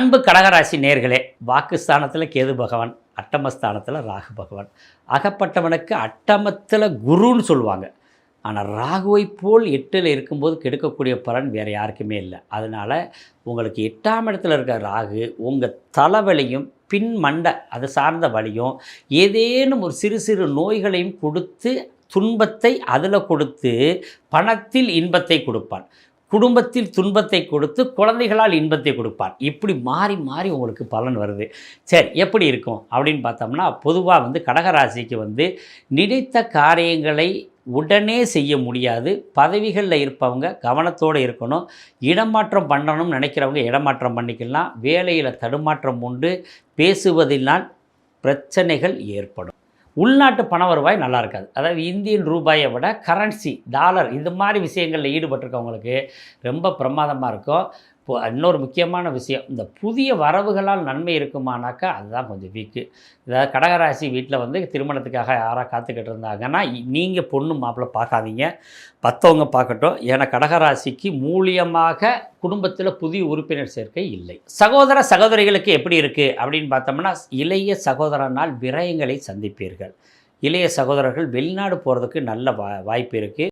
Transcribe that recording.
அன்பு கடகராசி நேர்களே வாக்குஸ்தானத்தில் கேது பகவான் அட்டமஸ்தானத்தில் ராகு பகவான். அகப்பட்டவனுக்கு அட்டமத்தில் குருன்னு சொல்லுவாங்க. ஆனால் ராகுவை போல் எட்டில் இருக்கும்போது கெடுக்கக்கூடிய பலன் வேறு யாருக்குமே இல்லை. அதனால் உங்களுக்கு எட்டாம் இடத்துல இருக்கிற ராகு உங்கள் தலைவலியும் பின் மண்டை அது சார்ந்த வழியும் ஏதேனும் ஒரு சிறு சிறு நோய்களையும் கொடுத்து துன்பத்தை அதில் கொடுத்து பணத்தில் இன்பத்தை கொடுப்பான். குடும்பத்தில் துன்பத்தை கொடுத்து குழந்தைகளால் இன்பத்தை கொடுப்பார். இப்படி மாறி மாறி உங்களுக்கு பலன் வருது. சரி எப்படி இருக்கும்? அப்படின்னு பார்த்தோம்னா பொதுவாக வந்து கடகராசிக்கு வந்து நினைத்த காரியங்களை உடனே செய்ய முடியாது. பதவிகளில் இருப்பவங்க கவனத்தோடு இருக்கணும். இடமாற்றம் பண்ணணும்னு நினைக்கிறவங்க இடமாற்றம் பண்ணிக்கலாம். வேலையில் தடுமாற்றம் உண்டு. பேசுவதினால் பிரச்சனைகள் ஏற்படும். உள்நாட்டு பண வருவாய் நல்லா இருக்காது. அதாவது இந்தியன் ரூபாயை விட கரன்சி டாலர் இது மாதிரி விஷயங்களில் ஈடுபட்டிருக்கவங்களுக்கு ரொம்ப பிரமாதமாக இருக்கும். இன்னொரு முக்கியமான விஷயம் இந்த புதிய வரவுகளால் நன்மை இருக்குமானாக்கா அதுதான் கொஞ்சம் வீக்கு. இதாவது கடகராசி வீட்டில் வந்து திருமணத்துக்காக யாராக காத்துக்கிட்டு இருந்தாங்கன்னா நீங்கள் பொண்ணு மாப்பிள்ளை பார்க்காதீங்க. பத்தவங்க பார்க்கட்டும். ஏன்னா கடகராசிக்கு மூலியமாக குடும்பத்தில் புதிய உறுப்பினர் சேர்க்கை இல்லை. சகோதர சகோதரிகளுக்கு எப்படி இருக்குது அப்படின்னு பார்த்தோம்னா இளைய சகோதரனால் விரயங்களை சந்திப்பீர்கள். இளைய சகோதரர்கள் வெளிநாடு போகிறதுக்கு நல்ல வா வாய்ப்பு இருக்குது